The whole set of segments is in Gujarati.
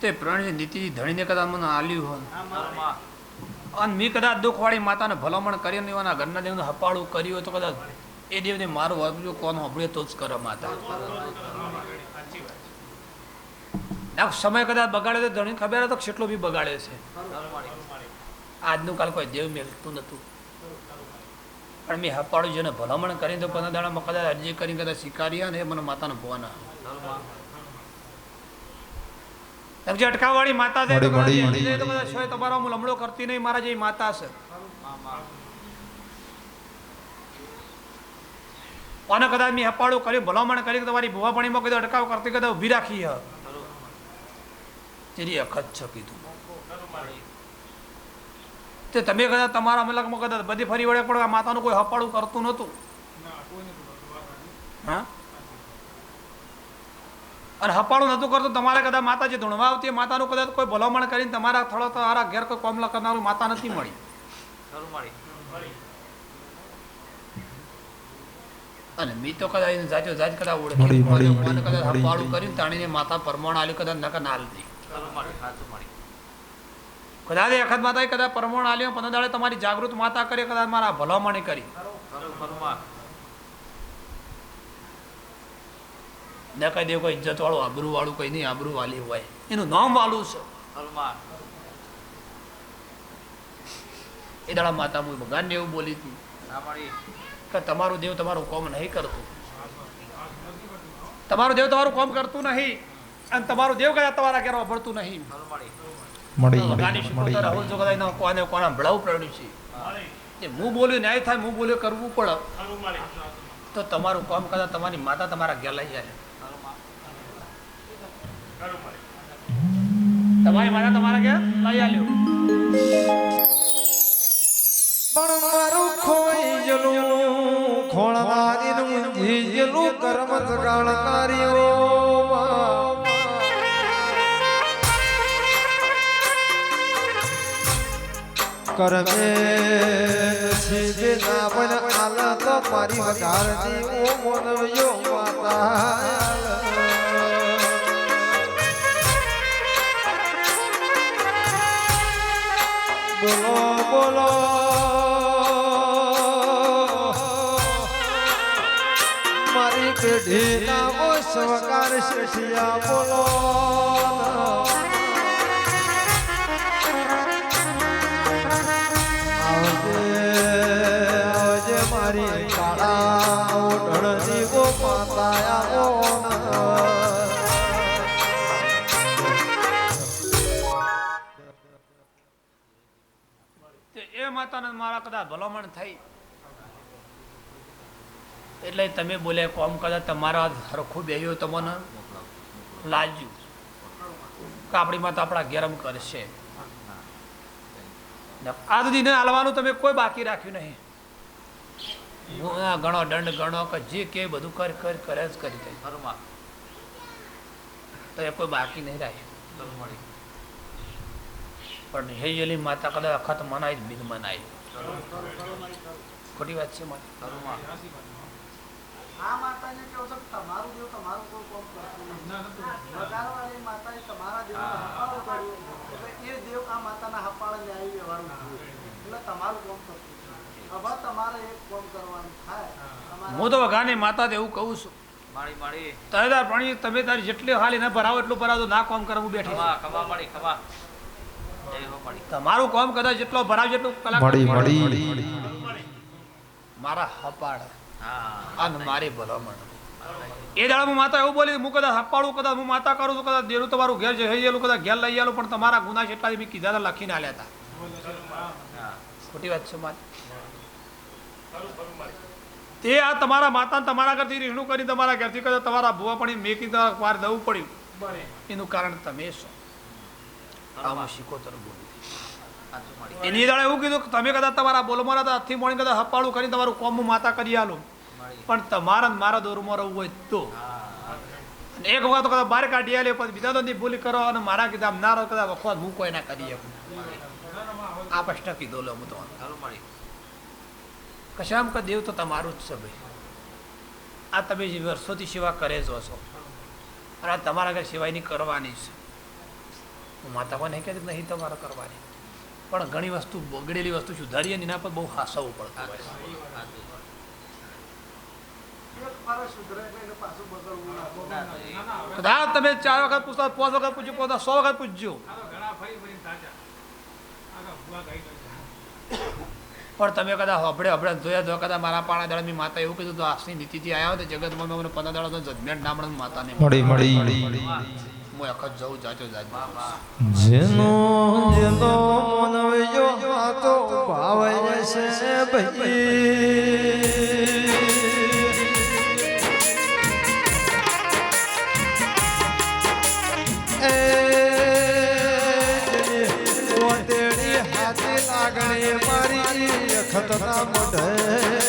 તે પ્રણય નીતિ ધણીને કદાચ મને આલ્યું હોય. અને મેં કદાચ દુઃખવાળી માતાને ભલામણ કરી ને એના ઘરના દેવને હપાળું કર્યું હોય તો કદાચ એ દેવને મારું વાપર્યું કોણ સાંભળે તો જ કરે માતા. આ સમય કદાચ બગાડે તો ધણી ખબર તો કેટલો બી બગાડે છે. આજનું કાલ કોઈ દેવ મેળતું નહોતું પણ મેં હપાડું જેને ભલામણ કરીને તો પંદર દાડામાં કદાચ અરજી કરીને કદાચ સ્વીકાર્યા ને મને માતાને ભોવાના. ઘરમાં જે અટકાવવાળી માતા છે તમારો હું લમડો કરતી નહીં મારા જે માતા છે. અને કદાચ મેં હપાડું કર્યું ભલામણ કરી તમારી તમારી ભુવાપણીમાં કદાચ અટકાવ કરતી કદાચ ઊભી રાખી હ. અખત છે કીધું. તે તમે કદાચ તમારા મલકમાં કદાચ બધી ફરી વળે પણ માતાનું કોઈ હપાડું કરતું નહોતું? હા? અને હપાડું નહોતું કરતું તમારે કદાચ માતા જે ધૂણવા આવતી માતાનું કદાચ કોઈ ભલામણ કરીને તમારા થળો તમારા ઘેર કોઈ કોમલા કરનારું માતા નથી મળી. અને મી તો કદાચ એને જાજો જાજ કદાચ ઓળખી. કદાચ હપાળું કરીને તાણીને માતા પરમાણ આલી કદાચ નકર ના આલી. કદાચ એ માતા કદાચ પરમાણ આલ્યો પંદર દાડે તમારી જાગૃત માતા કરી કદાચ મારા ભલામણી કરી. ઘરું ઘરમાં. ન કહી દે કોઈ ઇજ્જત વાળું આબરૂ વાળું કઈ નહીં આબરૂ વાલી હોય. એનું નામ વાલું છે. એ દાડા માતા હું ભગવાનને એવું બોલી હતી. કે તમારું દેવ તમારું કોમ નહીં કરતું. તમારો દેવ તમારું કોમ કરતું નહીં. અને તમારો દેવ કદાચ તમારા ઘેર વાપરતું નહીં. રાહુલ જો કદાચ કોને કોને ભળાવું પડ્યું છે. એ હું બોલ્યું ન્યાય થાય હું બોલ્યું કરવું પડે. તો તમારું કામ કદાચ તમારી માતા તમારા ઘેર લઈ જાય. તમારી મારા તમારા કે લઈ આલ્યો. પણ મારું ખોઈ જલું ખોળવારીનું જીજલું કર્મ જગાણકારીઓ કરમે નસીબે ના બન આલ તો મારી જીવો મોનવ્યો માતા બોલો બોલો. મારી પેઢી ના ઓ સવકાર શેઠિયા બોલો. માતાને કદાચ ભલામણ થઈ. એટલે તમે બોલે કોમ કદાચ તમારા સરખું બેહ્યો તમને લાજ્યું કે આપણી માતા આપણા ગેરમ કરશે. આ સુધી ને હાલવાનું તમે કોઈ બાકી રાખ્યું નહીં. ગણો દંડ ગણો કે જે કે બધું કર કર કરે જ કરી દે ઘરમાં. તો એ કોઈ બાકી નહીં રાખ્યું. પણ હેજલી માતા કદાચ અખત મનાય જ બિન મનાય. ખોટી વાત છે આ માતાને કેવું છે તમારું દેવ તમારું કોઈ કોમ કરતું નથી. માતાએ તમારા દેવને હપાળું કર્યું. એટલે એ દેવ આ માતાના હપાળે ન્યાયી વ્યવહારું એટલે તમારું કોમ કરતું હવે તમારે એક કોમ કરવાનું થાય. હું. તો વઘાની માતા એવું કહું છું. માળી માળી. તમે પાણી તમે તારી જેટલી હાલી ના ભરાવો એટલું ભરાવો તો ના કોમ કરવું બેઠી ખમા ખમા. તમારું કામ કદાચ જેટલો ભરાવ જેટલું કલાક મળી મળી. મારા હપાડ હા. અને મારી ભલામણ. એ દાડા હું માતા એવું બોલી હું કદાચ હપાડું કદાચ હું માતા કરું છું કદાચ દેરું તમારું ઘેર જઈ ગયેલું કદાચ ઘેર લઈ ગયેલું પણ તમારા ગુના જેટલા મેં કીધા હતા લખીને આલ્યા હતા ખોટી વાત છે મારી. તે આ તમારા માતા તમારા ઘરથી રીહણું કરી તમારા ઘરથી કદાચ તમારા ભુવા પણ મેકી વાર દવું પડ્યું. એનું કારણ તમે છો. આ હું ઘરમાં. શીખોતર બોલું સાચું મળી. એની દાડે એવું કીધું કે તમે કદાચ તમારા બોલમાં હતા હાથથી મોડી કદાચ હપાળું કરીને તમારું કોમ માતા કરી આલો. પણ તમારા મારા દોરમાં રહેવું હોય તો. એક વખત કદાચ બહાર કાઢી આલે પછી બીજા તો ભૂલી કરો અને મારા કીધા આમ ના રહો કદાચ વખત હું કોઈ ના કરી શકું. આ પ્રશ્ન કીધો લો હું તો કશામ કે દેવ તો તમારું જ છે ભાઈ. આ તમે જે વર્ષોથી સેવા કરે જ છો. અને આ તમારા ઘર સેવાયની કરવાની છે. હું માતા પણ નહીં કહેતી કે નહીં તમારે કરવાની. પણ ઘણી વસ્તુ બગડેલી વસ્તુ સુધારીએ ને એના પર બહુ હાસવું પડતું હોય કદાચ તમે ચાર વખત પૂછતા પાંચ વખત પૂછ્યું પોતા સો વખત પૂછજો પણ તમે કદાચ હબડે હબડે જોયા તો કદાચ મારા પાણા દાડાની માતા એવું કીધું તો આશની નીતિથી આવ્યા હોય તો જગતમાં મને પંદર દાડા તો જજમેન્ટ ના મળે માતાને. મળી મળી. હું જેનો જેનો મનવયો આ તો ભાવે છે ભાઈ લાગણી મારી અખતના મોઢે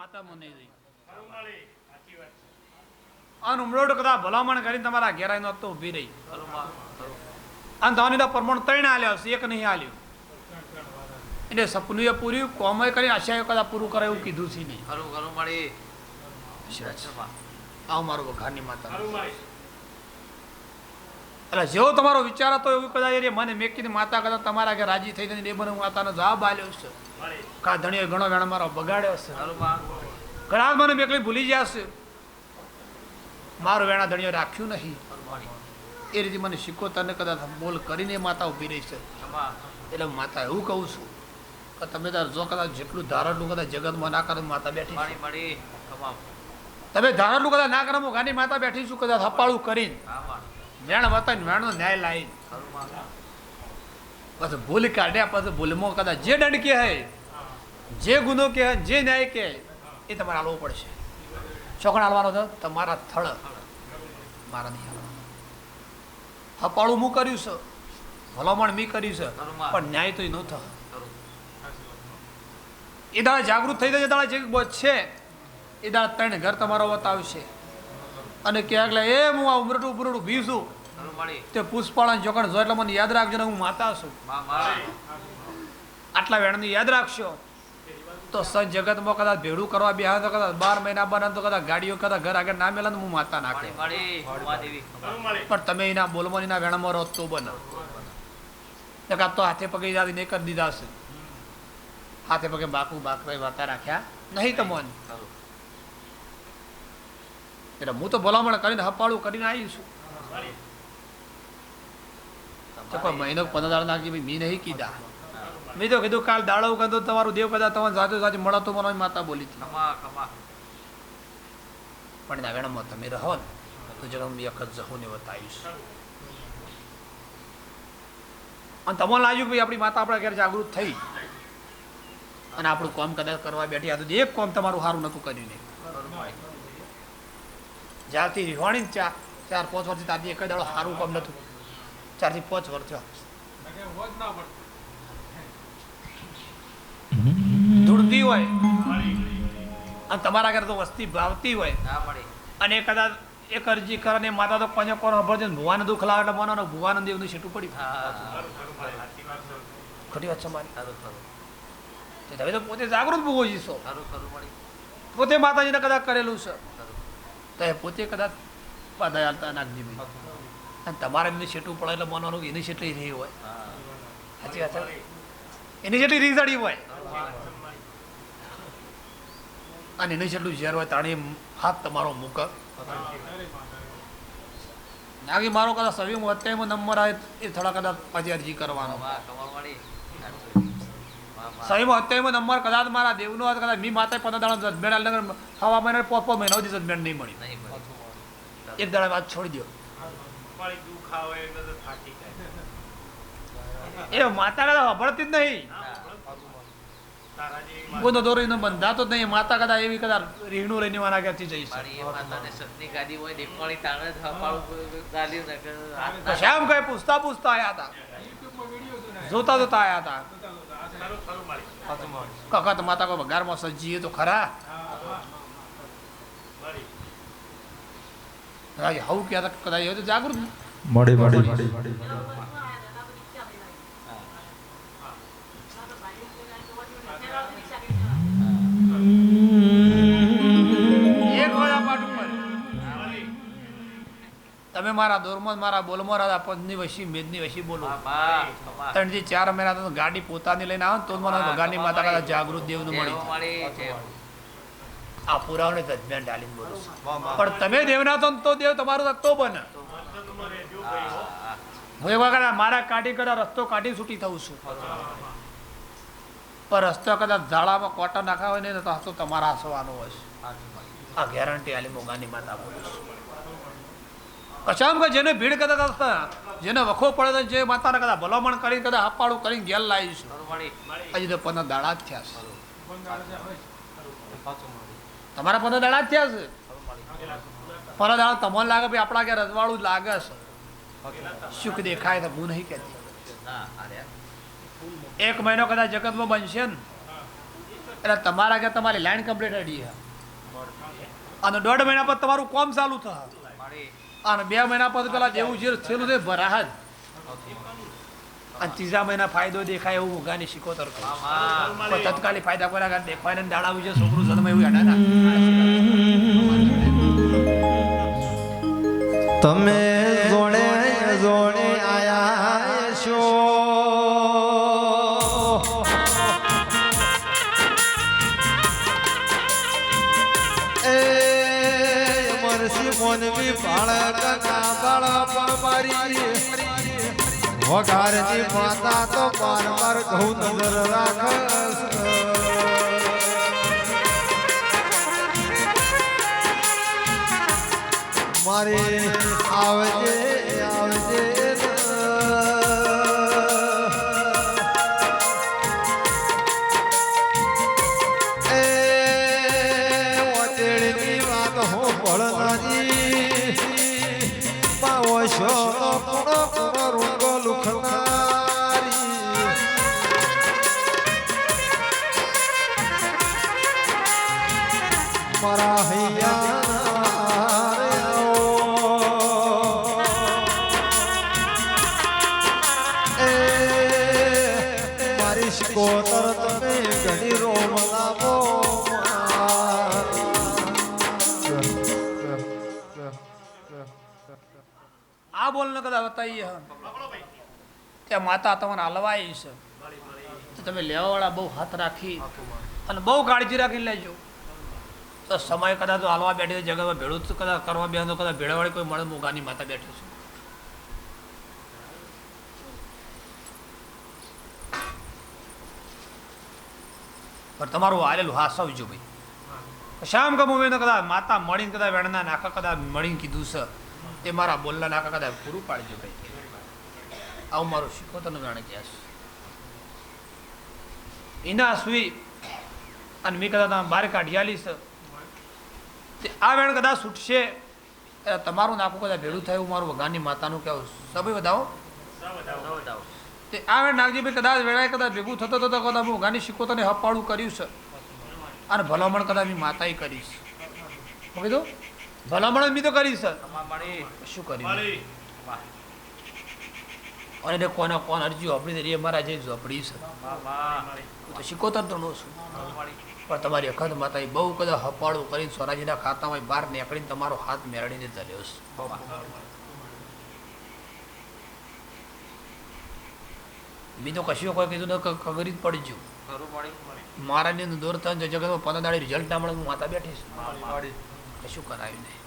માતા મને અને ઉમરોડ કદા ભલામણ કરીને તમારા ઘેરાઈ નો તો ઊભી રહી. અને ધોની પ્રમાણ ત્રણ આલ્યા હશે એક નહીં આલ્યું. એટલે સપનું એ પૂર્યું કોમય કરી આશા કદાચ પૂરું કરે એવું કીધું છે નહીં. ખરું ખરું મળી આવું મારું વઘારની માતા. એટલે જેવો તમારો વિચાર હતો એવું કદાચ એ મને મેકીને માતા કદાચ તમારા કે રાજી થઈ જઈને એ મને હું માતાનો જવાબ આલ્યો છે. મળી કા ધણીએ ઘણો વેણ મારો બગાડ્યો છે. ઘણા મને બેકલી ભૂલી જશે મારું વેણા ધણીઓ રાખ્યું નહીં. એ રીતે મને શીખો તને કદાચ બોલ કરીને માતા ઊભી રહી છે. એટલે માતા એવું કહું છું કે તમે તાર જો કદાચ જેટલું ધારેલું કદાચ જગતમાં ના કરે માતા બેઠી તમે ધારેલું કદાચ ના કરો હું ગાંડી માતા બેઠી છું કદાચ હપાળું કરીને. વેણ વતન વેણનો ન્યાય લાવી ખરું માં પછી ભૂલ કાઢ્યા પછી ભૂલમાં કદાચ જે દંડ કહે જે ગુનો કે જે ન્યાય કહે એ તમારે હાલવો પડશે. ચોકણ હાલવાનો છે? તમારા થળ. મારા નહીં હાલવાનો. હપાળું મું કર્યું છે? ભલામણ મી કર્યું છે? પણ ન્યાય તો એ ન થયો. એ દાડા જાગૃત થઈ જાય એ દાડા જે છે એ દાડા ત્રણ ઘર તમારો વતાવશે અને ક્યાંક એટલે એ હું આ ઉમરટું ઉમરટું ભી છું ખરું મળી તે પુષ્પાળા જોકણ જો એટલે મને યાદ રાખજો ને હું માતા છું. આટલા વેણની યાદ રાખશો? તો સજ જગતમાં કદાચ ભેડું કરવા બે તો કદાચ બાર મહિના બને તો કદાચ ગાડીઓ કદાચ ઘર આગળ ના મેલા હું માતા નાખે પણ તમે એના બોલમાં એના વેણમાં રહો તો બને. એકાદ તો હાથે પગે જાદી નહીં કરી દીધા છે હાથે પગે બાકુ બાકરા વાતા રાખ્યા નહીં તમને મન. એટલે હું તો ભલામણ કરીને હપાળું કરીને આવી છું. તો કોઈ મહિનો પંદર દાડા નાખી મેં નહીં કીધા. મેં તો કીધું કાલ દાડો કીધું તમારું દેવ કદા તમારે સાથે સાથે મળો તો મને માતા બોલી પણ એના તમે રહો ને તો જગત એક જ જહુને બતાવીશ અને તમને લાગ્યું કે આપણી માતા આપણા ઘેર જાગૃત થઈ. અને આપણું કોમ કદાચ કરવા બેઠી હતું એક કોમ તમારું સારું નતું કર્યું નહીં. જ્યારથી રિવાણી ચાર ચાર પાંચ વર્ષથી ત્યારથી એક દાડો સારું કોમ નતું ચારથી પાંચ વર્ષ થયા. ધૂળતી હોય. અને તમારા ઘરે તો વસ્તી ભાવતી હોય. અને કદાચ એક અરજી કરે ને માતા તો પંજો કોનો ભરજે ને ભુવાને દુઃખ લાવે એટલે મનો ભુવાનંદ દેવનું છેટું પડી ખોટી વાત છે મારી. તમે તો પોતે જાગૃત ખરું ખરું પોતે માતાજીને કદાચ કરેલું છે. તો એ પોતે કદાચ પાદા હાલતા નાખજી ભાઈ અને તમારે એમને છેટું પડે એટલે માનવાનું એની જેટલી રહી હોય. સાચી વાત એની જેટલી રીઝડી હોય. અને એની જેટલું ઝેર હોય તાણી હાથ તમારો મૂક. નાગી મારો કદાચ સવી અત્યારમાં નંબર આવે એ થોડા કદાચ પછી અરજી કરવાનો. સહીમાં અત્યારમાં નંબર કદાચ મારા દેવનો કદાચ મી માતા પંદર દાડા જજમેન્ટ હવા મહિના પાંચ પાંચ મહિના સુધી નહીં મળી. એક દાડા વાત છોડી દો મારી દુખ આવે એટલે તો થાકી જાય. એ માતા કદા સાંભળતી જ નહીં. બંધાતો જ માતા એવી લઈને મારા ઘરથી મારી ગાદી હોય ને શ્યામ કઈ પૂછતા પૂછતા આયા હતા જોતા જોતા આયા હતા ખરું ખરું મારી. કાકા તો માતા કોઈ વઘારમાં સજીએ તો ખરા. કદાચ કદાચ તો જાગૃત. મળી મળી. તમે મારા દોરમાં મારા બોલમાં રાધા પંચની વશી મેદની વશી બોલો. ત્રણથી ચાર મહિના તો ગાડી પોતાની લઈને આવો તો મને ભગવાનની માતા જાગૃત દેવનું મળી આ પુરાવને દરમિયાન ડાલીને બોલું છું. પણ તમે દેવના છો ને તો દેવ તમારો તો બને. હો. એવા કદાચ મારા કાઢી કદાચ રસ્તો કાઢી છૂટી થઉં છું. પણ રસ્તો કદાચ ઝાડામાં કોટા નાખા હોય ને તો હસ્તો તમારા હસવાનો હોય છે. આ ગેરંટી આલી મોગાની માતા બોલું છું. કશામ કે જેને ભીડ કદાચ હશે, જેને વખો પડે તો જે માતાને કદાચ ભલામણ કરી કદાચ હપાડું કરીને ગેલ લાવીશું. હજી તો પંદર દાડા જ થયા છે. તમારા પંદર દાડા જ થયા છે? પંદર દાડા તમને લાગે ભાઈ આપણા કે રજવાડું લાગે છે? સુખ દેખાય તો હું નહીં કહેતી. એક મહિનો કદાચ જગતમાં બનશે ને? એટલે તમારા કે તમારી લાઈન કમ્પ્લીટ છે. અને દોઢ મહિના પછી તમારું કોમ ચાલુ મળી. અને બે મહિના પછી પેલા જેવું જે થયેલું છે ભરાહ જ. અને ત્રીજા મહિના ફાયદો દેખાય એવું ઉગાની શીખોતર. પણ તત્કાલી ફાયદા કર્યા કારણ દેખાય ને દાડા વિશે છોકરું જન્મ એવું હેડા ના. તમે જોડે જોડે આયા છો. એ મરસી મોનવી બાળકના વઘારની માતા તો માર માર ઘઉં નજર રાખસ મારે મારી તરત મે ઘડી રોમ લાવો. આ બોલ ને કદાચ બતાવીએ હા ત્યાં માતા તમને હલવાઈ છે. તમે લેવાવાળા બહુ હાથ રાખી અને બહુ કાળજી રાખીને લેજો. તો સમય કદાચ હાલવા બેઠી જગતમાં ભેળું કદાચ કરવા બે તો કદાચ ભેળાવાળી કોઈ મળે, મોગાની માતા બેઠી છે. પણ તમારું આલેલું હા સમજો ભાઈ. શામ કે મુંબઈ કદાચ માતા મળીને કદાચ વેણના નાખા કદાચ મળીને કીધું છે. તે મારા બોલના નાકા કદાચ પૂરું પાડજો ભાઈ. આવું મારું શીખો તને જાણે કહે છે એના સુઈ અને મેં કદાચ આમ બહાર કાઢી છે. તે આ વેણ કદાચ છૂટશે તમારું નાખું કદાચ ભેળું થાય એવું મારું ભગવાનની માતાનું કહેવું સભી બતાવો દાવ. તે આવે નાગજીભાઈ કદાચ વેળાએ, કદાચ ભેગું થતો થતો કદાચ હું ગાની શીખો તને હપાળું કર્યું છે. અને ભલામણ કદાચ મેં માતાએ કરીશ હું કીધું? ભલામણ મેં તો કમળવાળી. શું કર્યું? અને એને કોને કોણ અરજી દે એ મારા જે ઝોપડી છે. હું તો શીખોતર તો નો છું. પણ તમારી અખંડ માતાએ બહુ કદાચ હપાળું કરીને સ્વરાજીના ખાતામાં બહાર નીકળીને તમારો હાથ મેળવીને ધર્યો છે. મેં તો કશું કોઈ કીધું ને કગરી જ પડી ગયું. ખરું મળી મારા ની દૂર થાય જગતમાં પંદર દાડી રિઝલ્ટ ના મળે હું માતા બેઠીશ કશું કરાયું નહીં?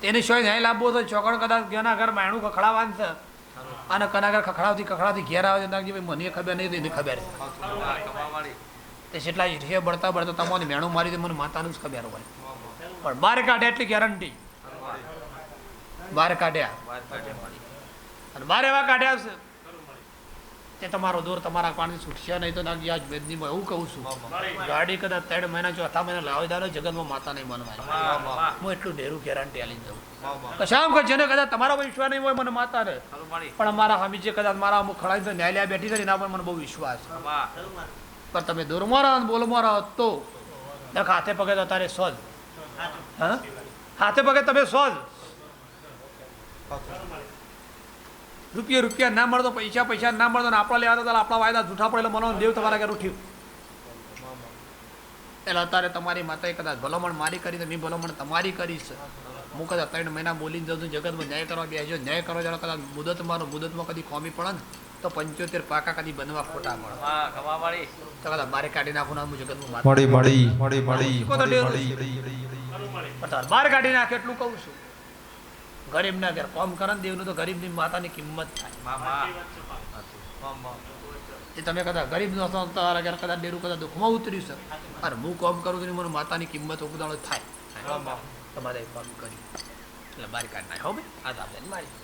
તેને શોય ન્યાય લાવવો તો ચોકડ કદાચ ઘેરના ઘર માયણું ખખડાવવાનું છે. અને કના ઘર ખખડાવતી ખખડાવતી ઘેર આવે તો ભાઈ મને ખબર નહીં એને ખબર છે. તે જેટલા ઈર્ષે બળતા બળતા તમને મેણું મારી મને માતાનું જ ખબર હોય. પણ બાર કાઢે એટલી ગેરંટી બાર કાઢ્યા. અને બાર એવા કાઢ્યા છે. તે તમારો દોર તમારા પાણી છૂટશે નહીં તો નાખી આજ વેદનીમાં એવું કહું છું. ગાડી કદાચ ત્રણ મહિના ચોથા મહિના લાવી દાનો જગતમાં માતા નહીં વાહ હું એટલું ઢેરું ગેરંટી આલી દઉં કશામ કે જેને કદાચ તમારો વિશ્વાસ નહીં હોય મને માતા ને પણ મારા હામી જે કદાચ મારા અમુક ખડાઈ તો ન્યાયાલય બેઠી છે એના પર મને બહુ વિશ્વાસ પણ તમે દૂરમાં રહો બોલમાં રહો તો દેખ હાથે પગે તો તારે સોજ હા? હાથે પગે તમે સોજ રૂપિયા રૂપિયા ના મળતો પૈસા પૈસા ના મળતો ને આપણા લેવા તો આપણા વાયદા જૂઠા પડે એટલે મને દેવ તમારા ઘેર ઉઠ્યું. એટલે અત્યારે તમારી માતાએ કદાચ ભલામણ મારી કરી તો મેં ભલામણ તમારી કરીશ હું કદાચ ત્રણ મહિના બોલીને જઉં છું જગતમાં ન્યાય કરવા બેસજો ન્યાય કરવા જરા કદાચ મુદત મારો મુદતમાં કદી ખોમી પડે ને તો પંચોતેર પાકા કદી બનવા ખોટા મળે. તો કદાચ મારે કાઢી નાખું ના હું જગતમાં મળી બહાર કાઢી નાખે એટલું કહું છું. ગરીબના ઘેર. કોમ કરે ને દેવનું તો ગરીબની માતાની કિંમત થાય. એ તમે કદાચ ગરીબ નો છો તો તારા ઘેર કદાચ ડેરું કદાચ દુઃખમાં ઉતર્યું છે. અને હું કોમ કરું તો મને માતાની કિંમત ઉપદાણો થાય. તમારે કોમ કરી. કર્યું એટલે બહાર કાઢી નાખે. હો ભાઈ આ દાબે મારી.